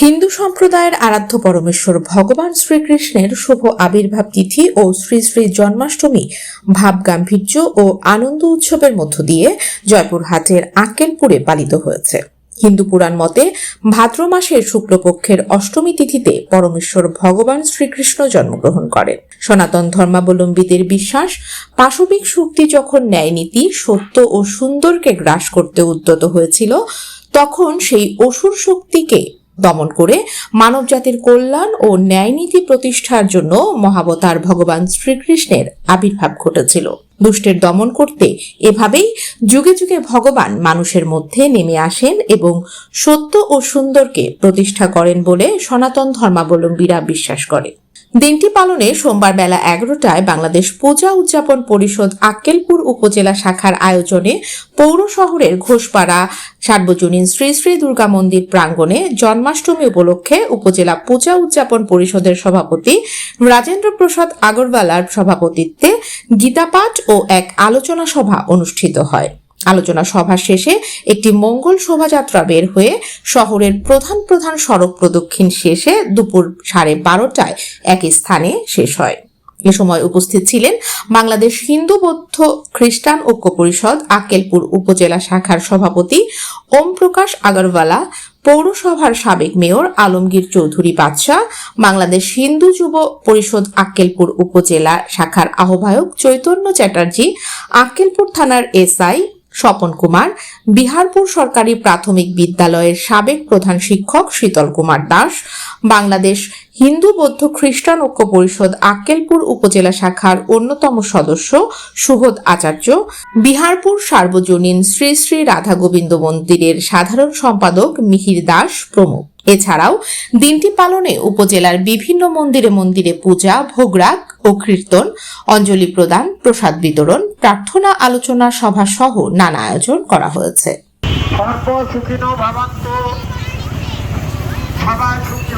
হিন্দু সম্প্রদায়ের আরাধ্য পরমেশ্বর ভগবান শ্রীকৃষ্ণের শুভ আবির্ভাব তিথি ও শ্রী শ্রী জন্মাষ্টমী ভাব গাম্ভীর্য ও আনন্দ উৎসবের মধ্য দিয়ে জয়পুরহাটের আক্কেলপুরে পালিত হয়েছে। হিন্দু পুরাণ মতে, ভাদ্র মাসের শুক্লপক্ষের অষ্টমী তিথিতে পরমেশ্বর ভগবান শ্রীকৃষ্ণ জন্মগ্রহণ করেন। সনাতন ধর্মাবলম্বীদের বিশ্বাস, পাশবিক শক্তি যখন ন্যায়নীতি সত্য ও সুন্দরকে গ্রাস করতে উদ্যত হয়েছিল, তখন সেই অসুর শক্তিকে দমন করে মানবজাতির কল্যাণ ও ন্যায়নীতি প্রতিষ্ঠার জন্য মহাবতার ভগবান শ্রীকৃষ্ণের আবির্ভাব ঘটেছিল। দুষ্টের দমন করতে এভাবেই যুগে যুগে ভগবান মানুষের মধ্যে নেমে আসেন এবং সত্য ও সুন্দরকে প্রতিষ্ঠা করেন বলে সনাতন ধর্মাবলম্বীরা বিশ্বাস করে। দিনটি পালনে সোমবার বেলা এগারোটায় বাংলাদেশ পূজা উদযাপন পরিষদ আক্কেলপুর উপজেলা শাখার আয়োজনে পৌর শহরের ঘোষপাড়া, সার্বজনীন শ্রী শ্রী দুর্গা মন্দির প্রাঙ্গণে জন্মাষ্টমী উপলক্ষে উপজেলা পূজা উদযাপন পরিষদের সভাপতি রাজেন্দ্র প্রসাদ আগরওয়ালার সভাপতিত্বে গীতাপাঠ ও এক আলোচনা সভা অনুষ্ঠিত হয়। আলোচনা সভা শেষে একটি মঙ্গল শোভাযাত্রা বের হয়ে শহরের প্রধান প্রধান সড়ক প্রদক্ষিণ শেষে দুপুর সাড়ে বারোটায় এক স্থানে শেষ হয়। এ সময় উপস্থিত ছিলেন বাংলাদেশ হিন্দু বৌদ্ধ খ্রিস্টান ঐক্য পরিষদ আক্কেলপুর উপজেলা শাখার সভাপতি ওম প্রকাশ আগরওয়ালা, পৌরসভার সাবেক মেয়র আলমগীর চৌধুরী বাদশাহ, বাংলাদেশ হিন্দু যুব পরিষদ আক্কেলপুর উপজেলা শাখার আহ্বায়ক চৈতন্য চ্যাটার্জি, আক্কেলপুর থানার এসআই স্বপন কুমার, বিহারপুর সরকারি প্রাথমিক বিদ্যালয়ের সাবেক প্রধান শিক্ষক শীতল কুমার দাস, বাংলাদেশ হিন্দু বৌদ্ধ খ্রিস্টান ঐক্য পরিষদ আক্কেলপুর উপজেলা শাখার অন্যতম সদস্য সুহদ আচার্য, বিহারপুর সার্বজনীন শ্রী শ্রী রাধা গোবিন্দ মন্দিরের সাধারণ সম্পাদক মিহির দাস প্রমুখ। এছাড়াও দিনটি পালনে উপজেলার বিভিন্ন মন্দিরে মন্দিরে পূজা, ভোগরাগ ও কীর্তন, অঞ্জলি প্রদান, প্রসাদ বিতরণ, প্রার্থনা, আলোচনা সভা সহ নানা আয়োজন করা হয়েছে। সবাই সুখী